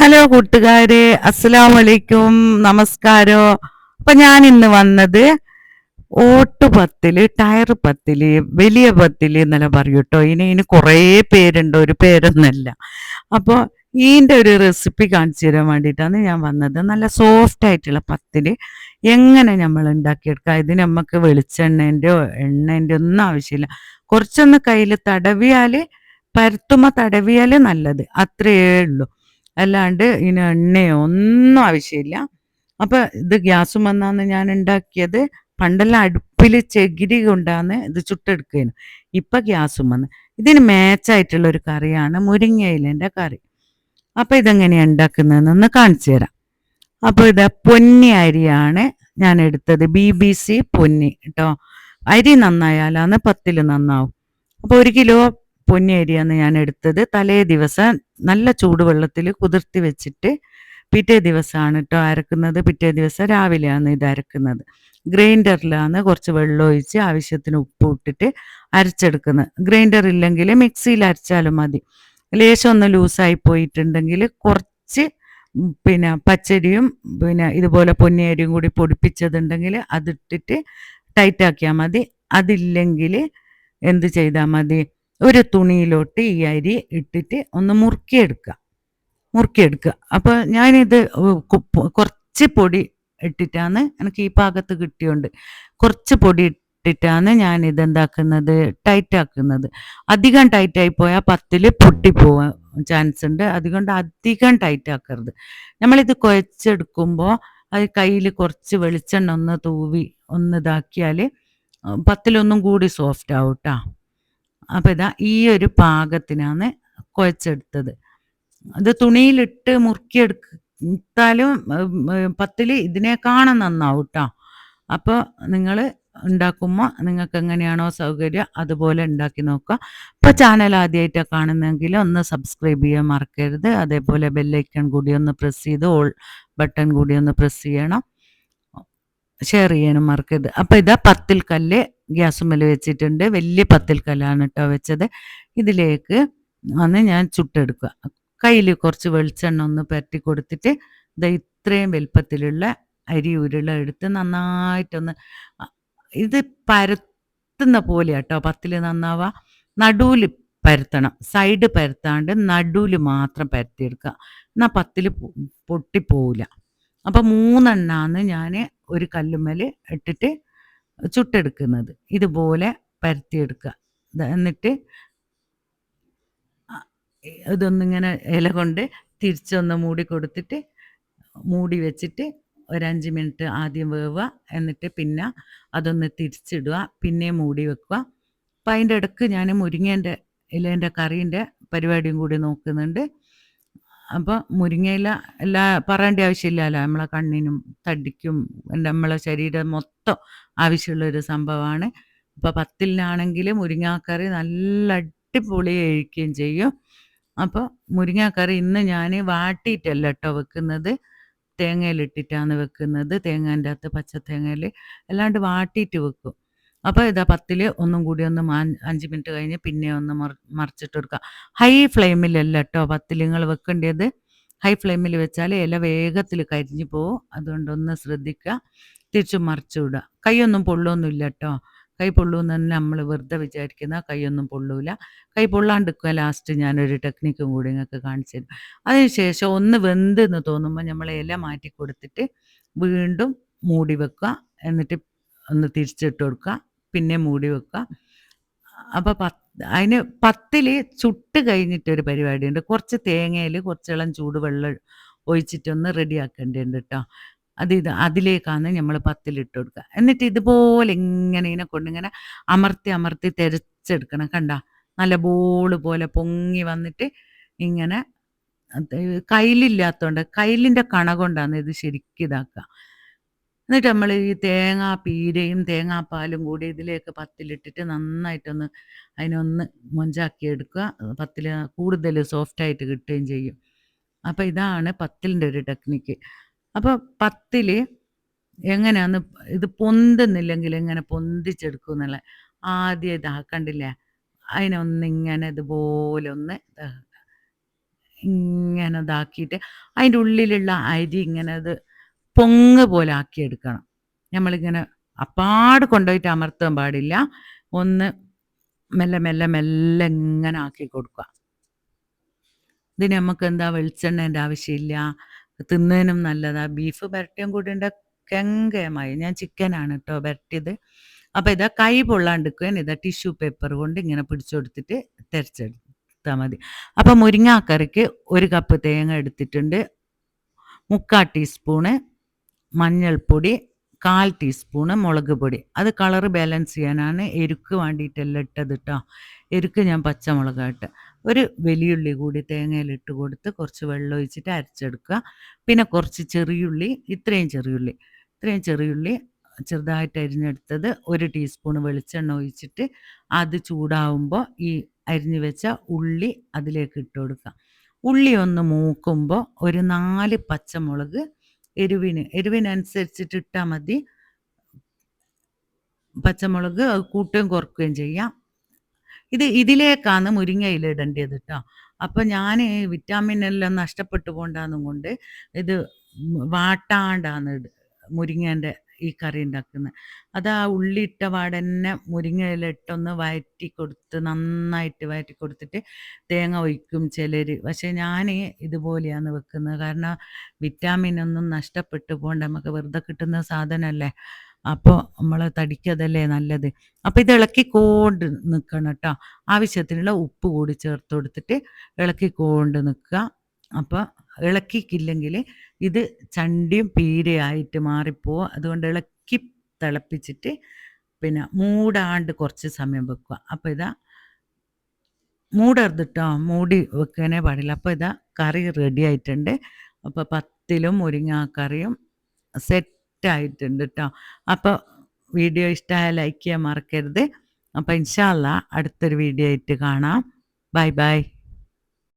Hello കൂട്ടുകാരെ അസ്സലാം വലൈക്കും നമസ്കാരം. അപ്പൊ ഞാൻ ഇന്ന് വന്നത് ഓട്ട് പത്തിൽ ടയർ പത്തിൽ വലിയ പത്തിൽ എന്നെല്ലാം പറയൂ കേട്ടോ ഇനി ഇനി കുറേ പേരുണ്ട് ഒരു പേരൊന്നല്ല. അപ്പോൾ ഈന്റെ ഒരു റെസിപ്പി കാണിച്ചു തരാൻ വേണ്ടിയിട്ടാണ് ഞാൻ വന്നത്. നല്ല സോഫ്റ്റ് ആയിട്ടുള്ള പത്തിൽ എങ്ങനെ നമ്മൾ ഉണ്ടാക്കിയെടുക്കുക ഇത് നമുക്ക് വെളിച്ചെണ്ണേന്റെയോ എണ്ണേന്റെ ഒന്നും ആവശ്യമില്ല. കുറച്ചൊന്ന് കയ്യിൽ തടവിയാൽ പരത്തുമ്മ തടവിയാൽ നല്ലത്. അത്രയേ ഉള്ളൂ. അല്ലാണ്ട് ഇനി എണ്ണയോ ഒന്നും ആവശ്യമില്ല. അപ്പൊ ഇത് ഗ്യാസും വന്നാന്ന് ഞാൻ ഉണ്ടാക്കിയത് പണ്ടെല്ലാം അടുപ്പിൽ ചകിരി കൊണ്ടാന്ന് ഇത് ചുട്ടെടുക്കുകയാണ് ഇപ്പൊ ഗ്യാസും വന്ന്. ഇതിന് മാച്ചായിട്ടുള്ള ഒരു കറിയാണ് മുരിങ്ങയിലേന്റെ കറി. അപ്പൊ ഇതെങ്ങനെയാണ് ഉണ്ടാക്കുന്നതെന്നൊന്ന് കാണിച്ചു തരാം. അപ്പൊ ഇത് പൊന്നി അരിയാണ് ഞാൻ എടുത്തത്. ബി ബി സി പൊന്നി കേട്ടോ അരി നന്നായാലാണ് പത്തിൽ നന്നാവും. അപ്പോൾ ഒരു കിലോ പൊന്നി അരിയാണ് ഞാൻ എടുത്തത്. തലേ ദിവസം നല്ല ചൂടുവെള്ളത്തിൽ കുതിർത്തി വെച്ചിട്ട് പിറ്റേ ദിവസമാണ് കേട്ടോ അരക്കുന്നത്. പിറ്റേ ദിവസം രാവിലെയാണ് ഇത് അരക്കുന്നത്. ഗ്രൈൻഡറിലാണ് കുറച്ച് വെള്ളം ഒഴിച്ച് ആവശ്യത്തിന് ഉപ്പ് ഇട്ടിട്ട് അരച്ചെടുക്കുന്നത്. ഗ്രൈൻഡർ ഇല്ലെങ്കിൽ മിക്സിയിൽ അരച്ചാലും മതി. ലേശം ഒന്ന് ലൂസായി പോയിട്ടുണ്ടെങ്കിൽ കുറച്ച് പിന്നെ പച്ചരിയും പിന്നെ ഇതുപോലെ പൊന്നിയരിയും കൂടി പൊടിപ്പിച്ചതുണ്ടെങ്കിൽ അതിട്ടിട്ട് ടൈറ്റാക്കിയാൽ മതി. അതില്ലെങ്കിൽ എന്ത് ചെയ്താൽ മതി? ഒരു തുണിയിലോട്ട് ഈ അരി ഇട്ടിട്ട് ഒന്ന് മുറുക്കിയെടുക്കുക. മുറുക്കിയെടുക്കുക. അപ്പോൾ ഞാനിത് കുറച്ച് പൊടി ഇട്ടിട്ടാണ് എനിക്ക് ഈ പാകത്ത് കിട്ടിയോണ്ട്. കുറച്ച് പൊടി ഇട്ടിട്ടാണ് ഞാൻ ഇത് എന്താക്കുന്നത് ടൈറ്റ് ആക്കുന്നത് അധികം ടൈറ്റ് ആയി പോയാൽ പത്തിൽ പൊട്ടിപ്പോവാൻ ചാൻസ് ഉണ്ട്. അതുകൊണ്ട് അധികം ടൈറ്റ് ആക്കരുത് നമ്മളിത് കുഴച്ചെടുക്കുമ്പോൾ അത് കയ്യിൽ കുറച്ച് വെളിച്ചെണ്ണ ഒന്ന് തൂവി ഒന്ന് ഇതാക്കിയാൽ പത്തിലൊന്നും കൂടി സോഫ്റ്റ് ആവും കേട്ടോ അപ്പോൾ ഇതാ ഈ ഒരു പാകത്തിനാണ് കുഴച്ചെടുത്തത്. അത് തുണിയിലിട്ട് മുറുക്കിയെടുത്താലും പത്തിൽ ഇതിനേക്കാളും നന്നാവും കേട്ടോ അപ്പോൾ നിങ്ങൾ ഉണ്ടാക്കുമ്പോൾ നിങ്ങൾക്ക് എങ്ങനെയാണോ സൗകര്യം അതുപോലെ ഉണ്ടാക്കി നോക്കുക. ഇപ്പോൾ ചാനൽ ആദ്യമായിട്ടാണ് കാണുന്നതെങ്കിൽ ഒന്ന് സബ്സ്ക്രൈബ് ചെയ്യാൻ മറക്കരുത്. അതേപോലെ ബെല്ലൈക്കൺ കൂടി ഒന്ന് പ്രസ് ചെയ്ത് ഓൾ ബട്ടൺ കൂടി ഒന്ന് പ്രസ് ചെയ്യണം. ഷെയർ ചെയ്യാനും മറക്കരുത്. അപ്പോൾ ഇതാ പത്തിൽ കല്ല് ഗ്യാസുമ്മൽ വെച്ചിട്ടുണ്ട്. വലിയ പത്തിൽ കല്ലാണ് കേട്ടോ വെച്ചത്. ഇതിലേക്ക് വന്ന് ഞാൻ ചുട്ടെടുക്കുക. കയ്യിൽ കുറച്ച് വെളിച്ചെണ്ണ ഒന്ന് പരട്ടി കൊടുത്തിട്ട് ഇത് ഇത്രയും വലുപ്പത്തിലുള്ള അരി ഉരുള എടുത്ത് നന്നായിട്ടൊന്ന് ഇത് പരത്തുന്ന പോലെ കേട്ടോ പത്തിൽ നന്നാവുക നടുവിൽ പരത്തണം. സൈഡ് പരത്താണ്ട് നടുവിൽ മാത്രം പരത്തിയെടുക്കുക. എന്നാൽ പത്തിൽ പൊട്ടിപ്പോവില്ല അപ്പം മൂന്നെണ്ണാന്ന് ഞാൻ ഒരു കല്ലുമ്മൽ ഇട്ടിട്ട് ചുട്ടെടുക്കുന്നത്. ഇതുപോലെ പരത്തിയെടുക്കുക. എന്നിട്ട് ഇതൊന്നിങ്ങനെ ഇല കൊണ്ട് തിരിച്ചൊന്ന് മൂടി കൊടുത്തിട്ട് മൂടി വെച്ചിട്ട് ഒരഞ്ച് മിനിറ്റ് ആദ്യം വേവുക. എന്നിട്ട് പിന്നെ അതൊന്ന് തിരിച്ചിടുക. പിന്നെ മൂടി വെക്കുക. അപ്പം അതിന്റെ ഇടയ്ക്ക് ഞാൻ മുരിങ്ങേന്റെ ഇലേന്റെ കറീന്റെ പരിപാടിയും കൂടി നോക്കുന്നുണ്ട്. അപ്പോൾ മുരിങ്ങയില എല്ലാ പറയേണ്ട ആവശ്യമില്ലല്ലോ. നമ്മളെ കണ്ണിനും തടിക്കും നമ്മളെ ശരീരം മൊത്തം ആവശ്യമുള്ളൊരു സംഭവമാണ്. ഇപ്പോൾ പത്തിലാണെങ്കിൽ മുരിങ്ങാക്കറി നല്ല അടിപൊളി കഴിക്കുകയും ചെയ്യും. അപ്പോൾ മുരിങ്ങാക്കറി ഇന്ന് ഞാൻ വാട്ടിയിട്ടല്ല കേട്ടോ വെക്കുന്നത്. തേങ്ങയിലിട്ടിട്ടാണ് വെക്കുന്നത്. തേങ്ങേന്റെ അകത്ത് പച്ച തേങ്ങയിൽ അല്ലാണ്ട് വാട്ടിയിട്ട് വെക്കും. അപ്പോൾ ഇതാ പത്തിൽ ഒന്നും കൂടി ഒന്ന് അഞ്ച് മിനിറ്റ് കഴിഞ്ഞ് പിന്നെ ഒന്ന് മറിച്ചിട്ട് കൊടുക്കുക ഹൈ ഫ്ലെയിമിലല്ല കേട്ടോ പത്തിൽ നിങ്ങൾ വെക്കേണ്ടത്. ഹൈ ഫ്ലെയിമിൽ വെച്ചാൽ ഇല വേഗത്തിൽ കരിഞ്ഞു പോകും അതുകൊണ്ടൊന്ന് ശ്രദ്ധിക്കുക. തിരിച്ചു മറിച്ചു വിടുക. കൈയൊന്നും പൊള്ളൊന്നുമില്ല കേട്ടോ കൈ പൊള്ളൂന്ന് തന്നെ നമ്മൾ വെറുതെ വിചാരിക്കുന്ന കൈയൊന്നും പൊള്ളൂല. കൈ പൊള്ളാണ്ടിരിക്കുക ലാസ്റ്റ് ഞാനൊരു ടെക്നിക്കും കൂടി നിങ്ങൾക്ക് കാണിച്ചു തരും. അതിനുശേഷം ഒന്ന് വെന്ത് എന്ന് തോന്നുമ്പോൾ നമ്മൾ ഇല മാറ്റി കൊടുത്തിട്ട് വീണ്ടും മൂടി വെക്കുക. എന്നിട്ട് ഒന്ന് തിരിച്ചിട്ട് കൊടുക്കുക. പിന്നെ മൂടി വെക്കുക. അപ്പോൾ പത്ത് അതിന് പത്തിൽ ചുട്ട് കഴിഞ്ഞിട്ടൊരു പരിപാടിയുണ്ട്. കുറച്ച് തേങ്ങയിൽ കുറച്ചിളം ചൂടുവെള്ളം ഒഴിച്ചിട്ടൊന്ന് റെഡിയാക്കേണ്ടതുണ്ട് കേട്ടോ അത് ഇത് അതിലേക്കാണ് നമ്മൾ പത്തിലിട്ട് കൊടുക്കുക. എന്നിട്ട് ഇതുപോലെ ഇങ്ങനെ ഇതിനെ കൊണ്ടിങ്ങനെ അമർത്തി അമർത്തി തിരച്ചെടുക്കണം. കണ്ട? നല്ല ബോൾ പോലെ പൊങ്ങി വന്നിട്ട് ഇങ്ങനെ കയ്യിലില്ലാത്തതുകൊണ്ട് കയ്യിലിന്റെ കണ കൊണ്ടാണ് ഇത് ശരിക്കും ഇതാക്കുക. എന്നിട്ട് നമ്മൾ ഈ തേങ്ങാ പീരയും തേങ്ങാപ്പാലും കൂടി ഇതിലേക്ക് പത്തിലിട്ടിട്ട് നന്നായിട്ടൊന്ന് അതിനൊന്ന് മൊഞ്ചാക്കി എടുക്കുക. പത്തിൽ കൂടുതൽ സോഫ്റ്റായിട്ട് കിട്ടുകയും ചെയ്യും. അപ്പോൾ ഇതാണ് പത്തിലിന്റെ ഒരു ടെക്നിക്ക് അപ്പോൾ പത്തിൽ എങ്ങനെയാന്ന് ഇത് പൊന്തുന്നില്ലെങ്കിൽ എങ്ങനെ പൊന്തിച്ചെടുക്കും എന്നുള്ള ആദ്യം ഇതാക്കണ്ടില്ലേ അതിനൊന്നിങ്ങനെ ഇതുപോലെ ഒന്ന് ഇങ്ങനെ ഇതാക്കിയിട്ട് അതിന്റെ ഉള്ളിലുള്ള അരി ഇങ്ങനെ അത് പൊങ്ങ് പോലെ ആക്കിയെടുക്കണം നമ്മളിങ്ങനെ അപ്പാട് കൊണ്ടുപോയിട്ട് അമർത്താൻ പാടില്ല. ഒന്ന് മെല്ലെ മെല്ലെ മെല്ലെ ഇങ്ങനെ ആക്കി കൊടുക്കുക. ഇതിന് നമുക്ക് എന്താ വെളിച്ചെണ്ണേന്റെ ആവശ്യമില്ല. തിന്നതിനും നല്ലതാ. ബീഫ് പുരട്ടിയും കൂടി ഉണ്ട് കെങ്കയമായി ഞാൻ ചിക്കനാണ് കേട്ടോ പുരട്ടിയത്. അപ്പോൾ ഇതാ കൈ പൊള്ളാണ്ടിരിക്കുകയും ഇതാ ടിഷ്യൂ പേപ്പർ കൊണ്ട് ഇങ്ങനെ പിടിച്ചു കൊടുത്തിട്ട് തിരച്ചെടുത്താൽ മതി. അപ്പോൾ മുരിങ്ങാക്കറിക്ക് ഒരു കപ്പ് തേങ്ങ എടുത്തിട്ടുണ്ട്. മുക്കാൽ ടീസ്പൂണ് മഞ്ഞൾപ്പൊടി കാൽ ടീസ്പൂണ് മുളക് പൊടി. അത് കളർ ബാലൻസ് ചെയ്യാനാണ് എരുക്ക് വേണ്ടിയിട്ടെല്ലാം ഇട്ടത് കേട്ടോ എരുക്ക് ഞാൻ പച്ചമുളക് ഇട്ട് ഒരു വലിയുള്ളി കൂടി തേങ്ങയിലിട്ട് കൊടുത്ത് കുറച്ച് വെള്ളം ഒഴിച്ചിട്ട് അരച്ചെടുക്കുക. പിന്നെ കുറച്ച് ചെറിയുള്ളി ഇത്രയും ചെറിയുള്ളി. ഇത്രയും ചെറിയുള്ളി ചെറുതായിട്ട് അരിഞ്ഞെടുത്തത് ഒരു ടീസ്പൂൺ വെളിച്ചെണ്ണ ഒഴിച്ചിട്ട് അത് ചൂടാവുമ്പോൾ ഈ അരിഞ്ഞു വെച്ച ഉള്ളി അതിലേക്ക് ഇട്ട് കൊടുക്കുക. ഉള്ളി ഒന്ന് മൂക്കുമ്പോൾ ഒരു നാല് പച്ചമുളക് എരിവിന്. എരിവിനനുസരിച്ചിട്ട് ഇട്ടാൽ മതി. പച്ചമുളക് അത് കൂട്ടുകയും കുറക്കുകയും ചെയ്യാം. ഇത് ഇതിലേക്കാണ് മുരിങ്ങയില ഇടേണ്ടത് കേട്ടോ അപ്പോൾ ഞാൻ വിറ്റാമിൻ എല്ലാം നഷ്ടപ്പെട്ടു പോണ്ടാന്നും കൊണ്ട് ഇത് വാട്ടാണ്ടാണ് മുരിങ്ങേന്റെ ഈ കറി ഉണ്ടാക്കുന്നത്. അത് ആ ഉള്ളിയിട്ട പാടന്നെ മുരിങ്ങയിലിട്ടൊന്ന് വയറ്റി കൊടുത്ത് നന്നായിട്ട് വയറ്റി കൊടുത്തിട്ട് തേങ്ങ ഒഴിക്കും ചിലർ പക്ഷേ ഞാൻ ഇതുപോലെയാണ് വെക്കുന്നത്. കാരണം വിറ്റാമിൻ ഒന്നും നഷ്ടപ്പെട്ടു പോകണ്ട. നമുക്ക് വെറുതെ കിട്ടുന്ന സാധനമല്ലേ? അപ്പോൾ നമ്മൾ തടിക്കതല്ലേ നല്ലത്? അപ്പോൾ ഇത് ഇളക്കിക്കൊണ്ട് നിൽക്കണം കേട്ടോ. ആവശ്യത്തിനുള്ള ഉപ്പ് കൂടി ചേർത്ത് കൊടുത്തിട്ട് ഇളക്കിക്കൊണ്ട് നിൽക്കുക. അപ്പോൾ ഇളക്കിക്കില്ലെങ്കിൽ ഇത് ചണ്ടിയും പീരയായിട്ട് മാറിപ്പോവും. അതുകൊണ്ട് ഇളക്കി തിളപ്പിച്ചിട്ട് പിന്നെ മൂടാണ്ട് കുറച്ച് സമയം വെക്കുക. അപ്പോൾ ഇതാ മൂടരുത് കേട്ടോ മൂടി വെക്കാനേ പാടില്ല. അപ്പോൾ ഇതാ കറി റെഡി ആയിട്ടുണ്ട്. അപ്പോൾ പത്തിലും മുരിങ്ങാക്കറിയും സെറ്റായിട്ടുണ്ട് കേട്ടോ അപ്പോൾ വീഡിയോ ഇഷ്ടമായ ലൈക്ക് ചെയ്യാൻ മറക്കരുത്. അപ്പോൾ ഇൻഷാല്ല അടുത്തൊരു വീഡിയോ ആയിട്ട് കാണാം. Bye bye